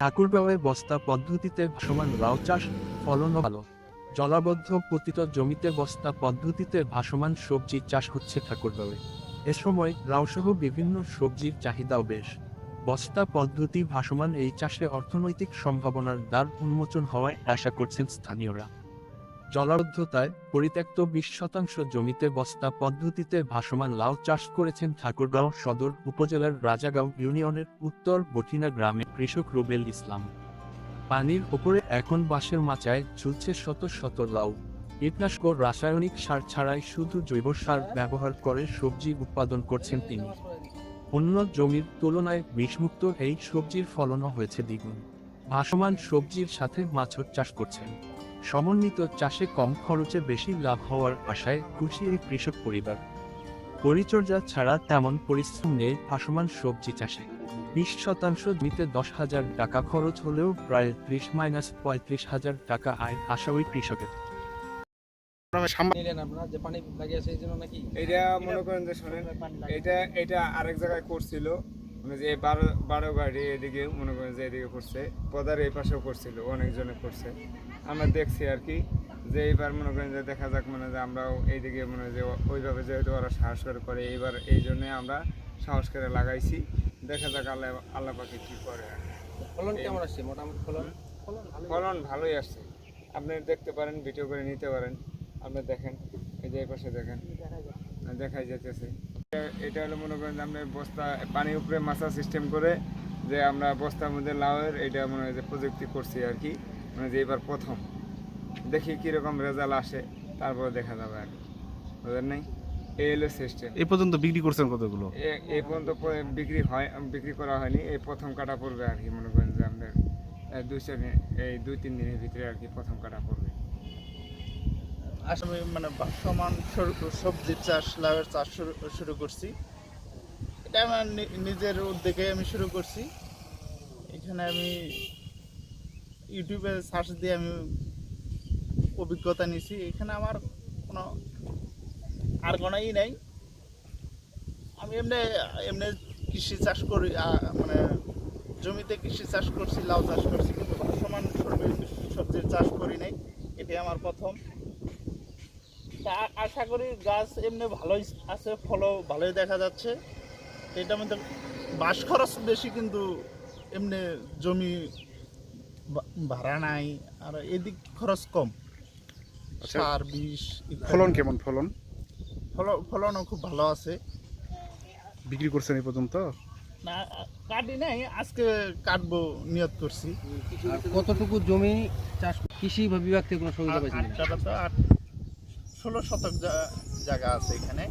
ঠাকুরগাঁওয়ে বস্তা পদ্ধতিতে ভাসমান লাউ চাষ ফলনও ভালো। জলাবদ্ধ পতিত জমিতে বস্তা পদ্ধতিতে ভাসমান সবজি চাষ হচ্ছে ঠাকুরগাঁওয়ে। এ সময় লাউসহ বিভিন্ন সবজির চাহিদাও বেশ। বস্তা পদ্ধতি ভাসমান এই চাষে অর্থনৈতিক সম্ভাবনার দ্বার উন্মোচন হওয়ায় আশা করছেন স্থানীয়রা। জলাবদ্ধতায় পরিত্যক্ত বিশ শতাংশ জমিতে বস্তা পদ্ধতিতে ভাসমান লাউ চাষ করেছেন ঠাকুরগাঁও সদর উপজেলার রাজাগাঁও ইউনিয়নের উত্তর বঠিনা গ্রামে কৃষক রুবেল ইসলাম। পানির ওপরে এখন বাঁশের মাচায় ঝুলছে শত শত লাউ। কীটনাশক রাসায়নিক সার ছাড়াই শুধু জৈব সার ব্যবহার করে সবজি উৎপাদন করছেন তিনি। অন্য জমির তুলনায় বিষমুক্ত এই সবজির ফলনও হয়েছে দ্বিগুণ। ভাসমান সবজির সাথে মাছও চাষ করছেন। সমন্বিত চাষে কম খরচে বেশি লাভ হওয়ার আশায় খুশি এই কৃষক পরিবার। পরিচর্যা ছাড়া তেমন পরিশ্রম নেই ভাসমান সবজি চাষে। বিশ শতাংশ জমিতে দশ হাজার টাকা খরচ হলেও প্রায় ত্রিশ মাইনাস পঁয়ত্রিশ হাজার টাকা আয় আশা ওই কৃষকের। এটা মনে করেন যে শোনেন এটা এটা আরেক জায়গায় করছিল। যে বারো বারো গাড়ি এদিকে মনে করেন যে এদিকে করছে পদার এই পাশেও করছিল অনেকজনে করছে। আমরা দেখছি আর কি যে এইবার মনে করেন যে দেখা যাক মানে যে আমরাও এইদিকে মনে যে ওইভাবে যেহেতু ওরা সাহস করে করে এইবার এই জন্যে আমরা সাহস করে লাগাইছি। দেখা যাক আল্লাহ আল্লাহ পাখি কী করে। ফলন কেমন আসছে? মোটামুটি ফলন? ফলন ফলন ভালোই আসছে। আপনি দেখতে পারেন ভিডিও করে নিতে পারেন। আপনি দেখেন এই যে এই পাশে দেখেন। দেখাই যেতেছে এটা- হলো মনে করেন যে আমরা বস্তা পানির উপরে মাছা সিস্টেম করে যে আমরা বস্তার মধ্যে লাউয়ের এটা মনে হয় যে প্রযুক্তি করছি আর কি। মানে যে এবার প্রথম। দেখি কীরকম রেজাল্ট আসে তারপর দেখা যাবে আর কি। বুঝলেন নাই? এই হলো সিস্টেম এই পর্যন্ত বিক্রি করছেন কতগুলো? এই পর্যন্ত বিক্রি হয় বিক্রি করা হয়নি। এই প্রথম কাটা পড়বে আর কি মনে করেন যে আমাদের দুই এই দুই তিন দিনের ভিতরে আর কি প্রথম কাটা পড়বে। আসলে মানে সমান সবজির চাষ, লাউয়ের চাষ শুরু করছি। এটা আমার নিজের উদ্যোগে আমি শুরু করছি। এখানে আমি ইউটিউবে সার্চ দিয়ে আমি অভিজ্ঞতা নিয়েছি। এখানে আমার কোনো আর কোনো ই নাই। আমি এমনি এমনি কৃষি চাষ করি মানে জমিতে কৃষি চাষ করছি, লাউ চাষ করছি, কিন্তু সমান সবজির চাষ করি নাই। এটাই আমার প্রথম। তা আশা করি গাছ এমনি ভালোই আছে ফলও ভালোই দেখা যাচ্ছে। এটার মধ্যে বাস খরচ বেশি কিন্তু এমনি জমি ভাড়া নাই আর এদিক খরচ কম। আচ্ছা। সার বিষ। ফলন কেমন ফলন? ফল- ফলনও খুব ভালো আছে। বিক্রি করছেন এই পর্যন্ত? না কাটি নাই আজকে কাটবো নিয়ত করছি। কতটুকু জমি চাষ কৃষি বিভাগ থেকে কোনো সুবিধা তো আট ষোলো শতক জায়গা আছে এখানে।